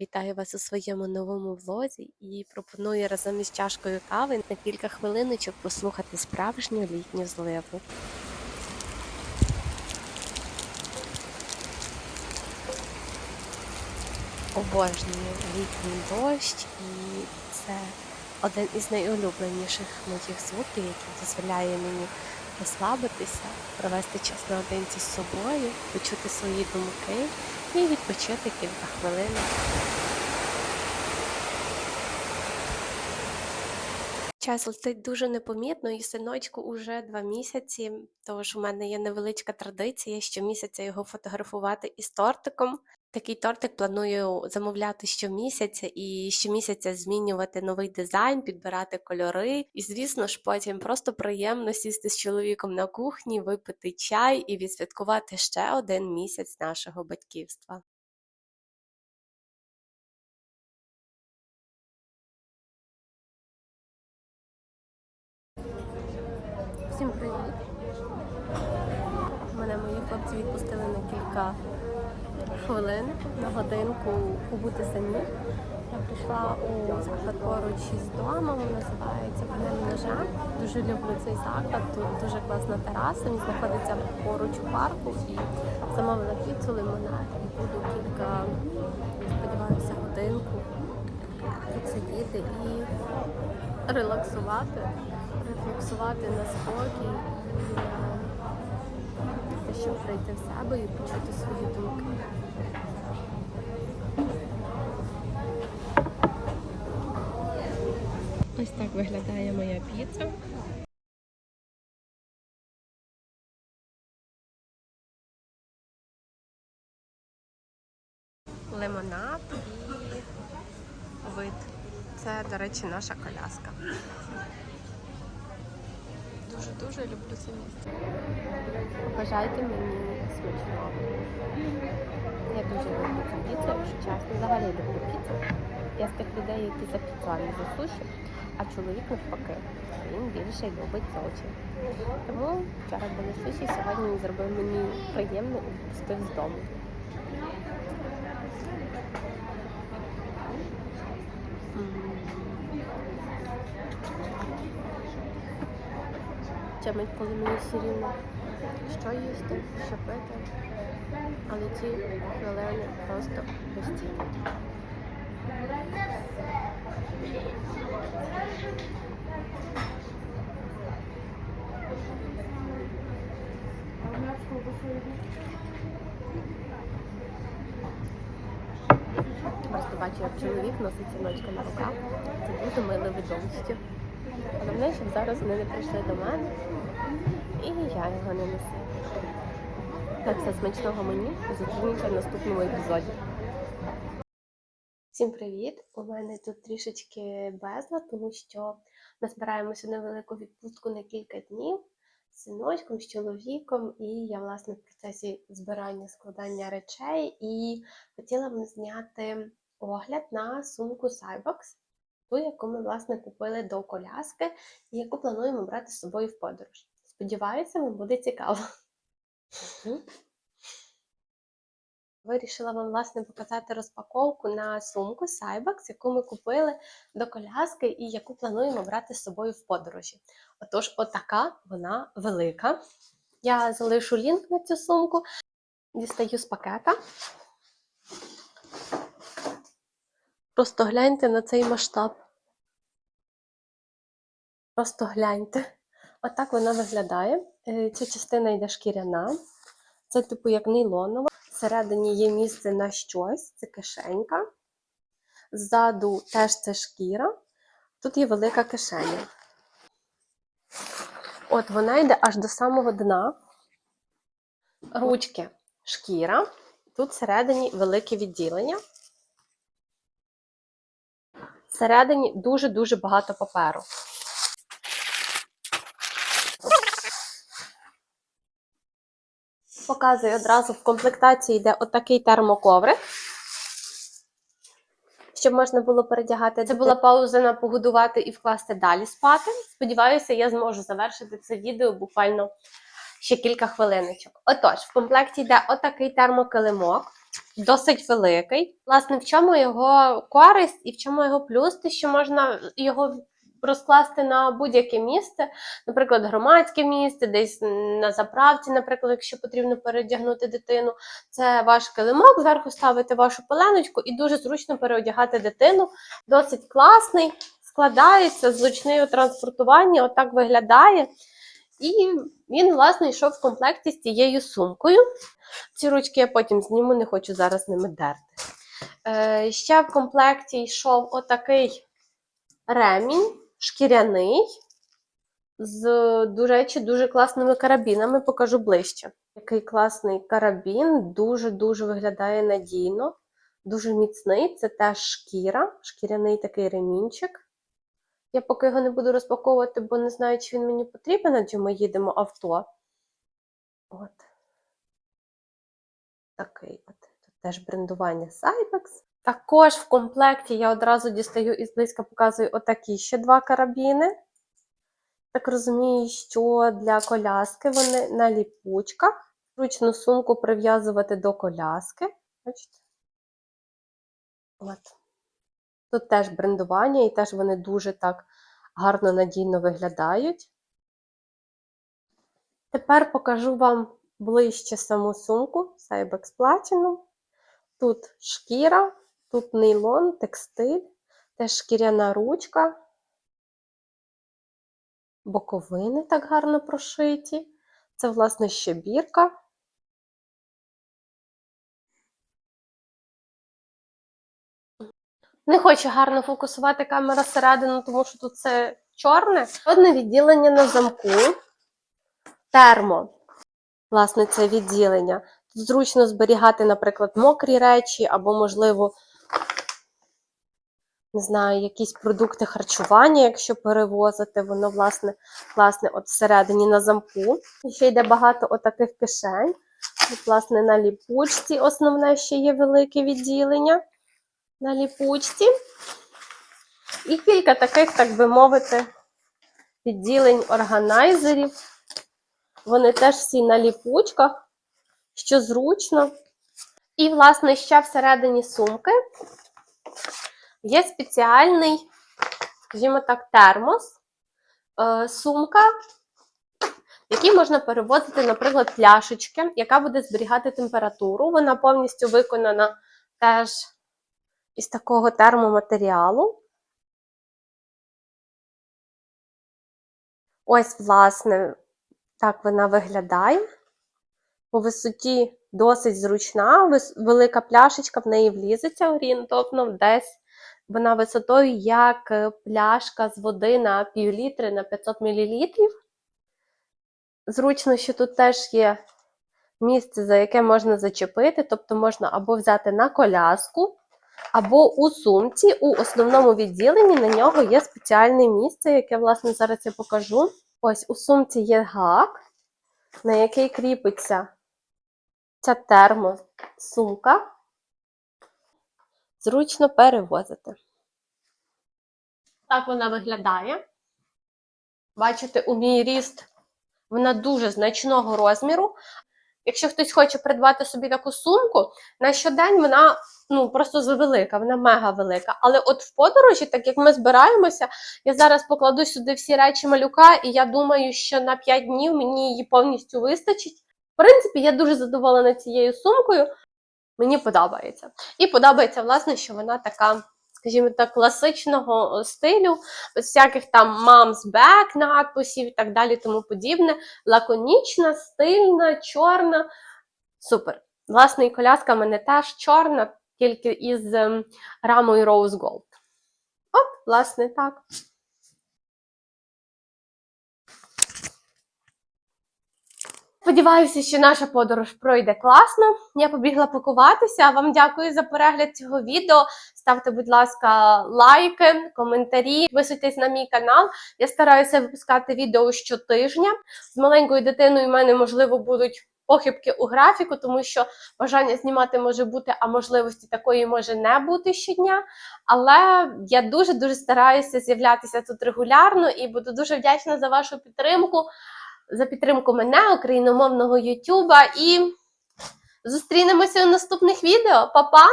Вітаю вас у своєму новому влозі і пропоную разом із чашкою кави на кілька хвилиночок послухати справжню літню зливу. Обожнюю літній дощ, і це один із найулюбленіших моїх звуків, який дозволяє мені розслабитися, провести час наодинці з собою, почути свої думки і відпочити кілька хвилин. Час летить дуже непомітно, і синочку уже два місяці. Тож у мене є невеличка традиція щомісяця його фотографувати із тортиком. Такий тортик планую замовляти щомісяця і щомісяця змінювати новий дизайн, підбирати кольори. І, звісно ж, потім просто приємно сісти з чоловіком на кухні, випити чай і відсвяткувати ще один місяць нашого батьківства. Всім привіт! Мене мої хлопці відпустили на кілька хвилин, на годинку побути самі. Я прийшла у заклад поруч із домом, називається «Панель ножа. Дуже люблю цей заклад. Тут дуже класна тераса. Він знаходиться поруч у парку і замовила піцу лимонад. І буду кілька, сподіваюся, годинку тут сидіти і релаксувати, рефлексувати на спокій, щоб прийти в себе і почути свої думки. Ось так виглядає моя піца. Лимонад і вид. Це, до речі, наша коляска. Дуже-дуже люблю це місце. Бажайте мені смачного. Я дуже люблю цю піцу, якщо чесно. Взагалі люблю піцу. Я з тих людей, які за піцу, за суші, а чоловік навпаки. Він більше любить сочі. Тому вчора були суші, сьогодні він зробив мені приємно і відпустив з дому. Тямить, коли мені все що їсти, що пити. Але ці хвилини просто постійно. Просто бачу, як чоловік носить синочка на руках. Це дуже миле видовище. Головне, щоб зараз вони не прийшли до мене його не несу. Так, все смачного мені. Зустрінемося в наступному епізоді. Всім привіт! У мене тут трішечки безлад, тому що ми збираємося на велику відпустку на кілька днів з синочком, з чоловіком, і я, власне, в процесі збирання складання речей і хотіла б зняти огляд на сумку Cybox, ту, яку ми, власне, купили до коляски і яку плануємо брати з собою в подорож. Сподіваюся, вам буде цікаво. Вирішила вам, власне, показати розпаковку на сумку Cybox, яку ми купили до коляски і яку плануємо брати з собою в подорожі. Отож, отака вона велика. Я залишу лінк на цю сумку, дістаю з пакета. Просто гляньте на цей масштаб. Просто гляньте. Отак вона виглядає. Е, Ця частина йде шкіряна. Це, типу, як нейлонова. Всередині є місце на щось, це кишенька. Ззаду теж це шкіра. Тут є велика кишеня. От вона йде аж до самого дна. Ручки шкіра. Тут всередині велике відділення. Всередині дуже-дуже багато паперу. Показую одразу в комплектації йде отакий термоковрик, щоб можна було передягати. Це була пауза на погодувати і вкласти далі спати. Сподіваюся, я зможу завершити це відео буквально ще кілька хвилиночок. Отож, в комплекті йде отакий термокилимок. досить великий. Власне, в чому його користь і в чому його плюс, те, що можна його розкласти на будь-яке місце, наприклад, громадське місце, десь на заправці, наприклад, якщо потрібно передягнути дитину. Це ваш килимок, зверху ставити вашу пеленочку і дуже зручно переодягати дитину. Досить класний, складається, зручний у транспортуванні, отак виглядає. І він, власне, йшов в комплекті з цією сумкою. Ці ручки я потім зніму, не хочу зараз ними дерти. Е, ще в комплекті йшов отакий ремінь шкіряний з, до речі, дуже класними карабінами. Покажу ближче. Який класний карабін, дуже-дуже виглядає надійно, дуже міцний. Це теж шкіра, шкіряний такий ремінчик. Я поки його не буду розпаковувати, бо не знаю, чи він мені потрібен, адже ми їдемо авто. От. Такий от. Тут теж брендування Cybex. Також в комплекті я одразу дістаю і зблизька показую отакі ще два карабіни. Так розумію, що для коляски вони на ліпучках. Зручну сумку прив'язувати до коляски. Бачите? От. Тут теж брендування, і теж вони дуже так гарно надійно виглядають. Тепер покажу вам ближче саму сумку Cybex Platinum. Тут шкіра, тут нейлон, текстиль, теж шкіряна ручка, боковини так гарно прошиті. Це, власне, ще бірка. Не хочу гарно фокусувати камера всередину, тому що тут це чорне. Одне відділення на замку. Термо. Власне, це відділення. Тут зручно зберігати, наприклад, мокрі речі, або, можливо, не знаю, якісь продукти харчування, якщо перевозити, воно, власне, власне, от всередині на замку. І ще йде багато отаких кишень. Тут, власне, на ліпучці основне ще є велике відділення на ліпучці. І кілька таких, так би мовити, відділень органайзерів. Вони теж всі на ліпучках, що зручно. І, власне, ще всередині сумки є спеціальний, скажімо так, термос, е, сумка, в якій можна перевозити, наприклад, пляшечки, яка буде зберігати температуру. Вона повністю виконана теж із такого термоматеріалу. Ось, власне, так вона виглядає. По висоті досить зручна, велика пляшечка в неї влізеться орієнтовно десь. Вона висотою як е, пляшка з води на пів літри на 500 мл. Зручно, що тут теж є місце, за яке можна зачепити, тобто можна або взяти на коляску, або у сумці, у основному відділенні на нього є спеціальне місце, яке, власне, зараз я покажу. Ось у сумці є гак, на який кріпиться ця термосумка. Зручно перевозити. Так вона виглядає. Бачите, у мій ріст вона дуже значного розміру. Якщо хтось хоче придбати собі таку сумку, на щодень вона ну, просто завелика, вона мега велика. Але от в подорожі, так як ми збираємося, я зараз покладу сюди всі речі малюка, і я думаю, що на 5 днів мені її повністю вистачить. В принципі, я дуже задоволена цією сумкою. Мені подобається. І подобається, власне, що вона така, скажімо так, класичного стилю, без всяких там mom's back надписів і так далі, тому подібне. Лаконічна, стильна, чорна. Супер. Власне, і коляска в мене теж чорна, тільки із ем, рамою Rose Gold. От, власне, так. Сподіваюся, що наша подорож пройде класно. Я побігла пакуватися. Вам дякую за перегляд цього відео. Ставте, будь ласка, лайки, коментарі, підписуйтесь на мій канал. Я стараюся випускати відео щотижня. З маленькою дитиною в мене, можливо, будуть похибки у графіку, тому що бажання знімати може бути, а можливості такої може не бути щодня. Але я дуже-дуже стараюся з'являтися тут регулярно і буду дуже вдячна за вашу підтримку, за підтримку мене, україномовного Ютуба. І Зустрінемося у наступних відео. Па-па!